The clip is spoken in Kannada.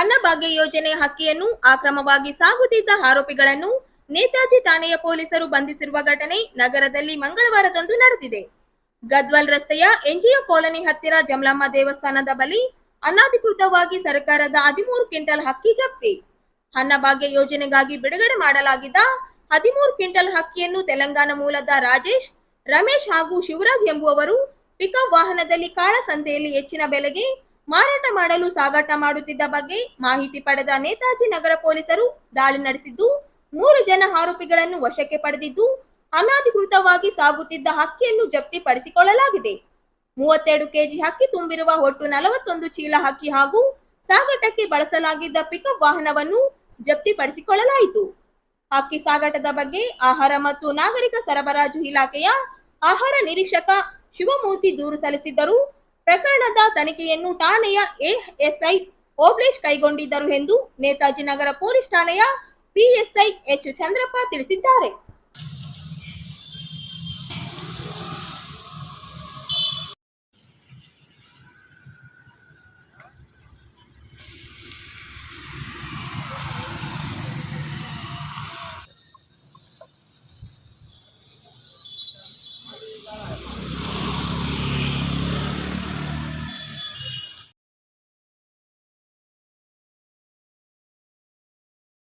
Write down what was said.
ಅನ್ನಭಾಗ್ಯ ಯೋಜನೆ ಹಕ್ಕಿಯನ್ನು ಅಕ್ರಮವಾಗಿ ಸಾಗುತ್ತಿದ್ದ ಆರೋಪಿಗಳನ್ನು ನೇತಾಜಿ ಠಾಣೆಯ ಪೊಲೀಸರು ಬಂಧಿಸಿರುವ ಘಟನೆ ನಗರದಲ್ಲಿ ಮಂಗಳವಾರದಂದು ನಡೆದಿದೆ. ಗದ್ವಾಲ್ ರಸ್ತೆಯ ಎನ್ಜಿಒ ಕಾಲೋನಿ ಹತ್ತಿರ ಜಮಲಮ್ಮ ದೇವಸ್ಥಾನದ ಬಳಿ ಅನಧಿಕೃತವಾಗಿ ಸರ್ಕಾರದ ಹದಿಮೂರು ಕ್ವಿಂಟಲ್ ಹಕ್ಕಿ ಜಪ್ತಿ. ಅನ್ನಭಾಗ್ಯ ಯೋಜನೆಗಾಗಿ ಬಿಡುಗಡೆ ಮಾಡಲಾಗಿದ್ದ ಹದಿಮೂರು ಕ್ವಿಂಟಲ್ ಹಕ್ಕಿಯನ್ನು ತೆಲಂಗಾಣ ಮೂಲದ ರಾಜೇಶ್, ರಮೇಶ್ ಹಾಗೂ ಶಿವರಾಜ್ ಎಂಬುವವರು ಪಿಕಪ್ ವಾಹನದಲ್ಲಿ ಕಾಳಸಂತೆಯಲ್ಲಿ ಹೆಚ್ಚಿನ ಬೆಲೆಗೆ ಮಾರಾಟ ಮಾಡಲು ಸಾಗಾಟ ಮಾಡುತ್ತಿದ್ದ ಬಗ್ಗೆ ಮಾಹಿತಿ ಪಡೆದ ನೇತಾಜಿ ನಗರ ಪೊಲೀಸರು ದಾಳಿ ನಡೆಸಿದ್ದು, ಮೂರು ಜನ ಆರೋಪಿಗಳನ್ನು ವಶಕ್ಕೆ ಪಡೆದಿದ್ದು, ಅನಧಿಕೃತವಾಗಿ ಸಾಗುತ್ತಿದ್ದ ಹಕ್ಕಿಯನ್ನು ಜಪ್ತಿಪಡಿಸಿಕೊಳ್ಳಲಾಗಿದೆ. ಮೂವತ್ತೆರಡು ಕೆಜಿ ಹಕ್ಕಿ ತುಂಬಿರುವ ಒಟ್ಟು ನಲವತ್ತೊಂದು ಚೀಲ ಹಕ್ಕಿ ಹಾಗೂ ಸಾಗಾಟಕ್ಕೆ ಬಳಸಲಾಗಿದ್ದ ಪಿಕಪ್ ವಾಹನವನ್ನು ಜಪ್ತಿಪಡಿಸಿಕೊಳ್ಳಲಾಯಿತು. ಹಕ್ಕಿ ಸಾಗಾಟದ ಬಗ್ಗೆ ಆಹಾರ ಮತ್ತು ನಾಗರಿಕ ಸರಬರಾಜು ಇಲಾಖೆಯ ಆಹಾರ ನಿರೀಕ್ಷಕ ಶಿವಮೂರ್ತಿ ದೂರು ಸಲ್ಲಿಸಿದ್ದರು. ಪ್ರಕರಣದ ತನಿಖೆಯನ್ನು ಠಾಣೆಯ ಎಎಸ್ಐ ಓಬ್ಲೇಶ್ ಕೈಗೊಂಡಿದ್ದರು ಎಂದು ನೇತಾಜಿ ನಗರ ಪೊಲೀಸ್ ಠಾಣೆಯ ಪಿಎಸ್ಐ ಎಚ್ ಚಂದ್ರಪ್ಪ ತಿಳಿಸಿದ್ದಾರೆ.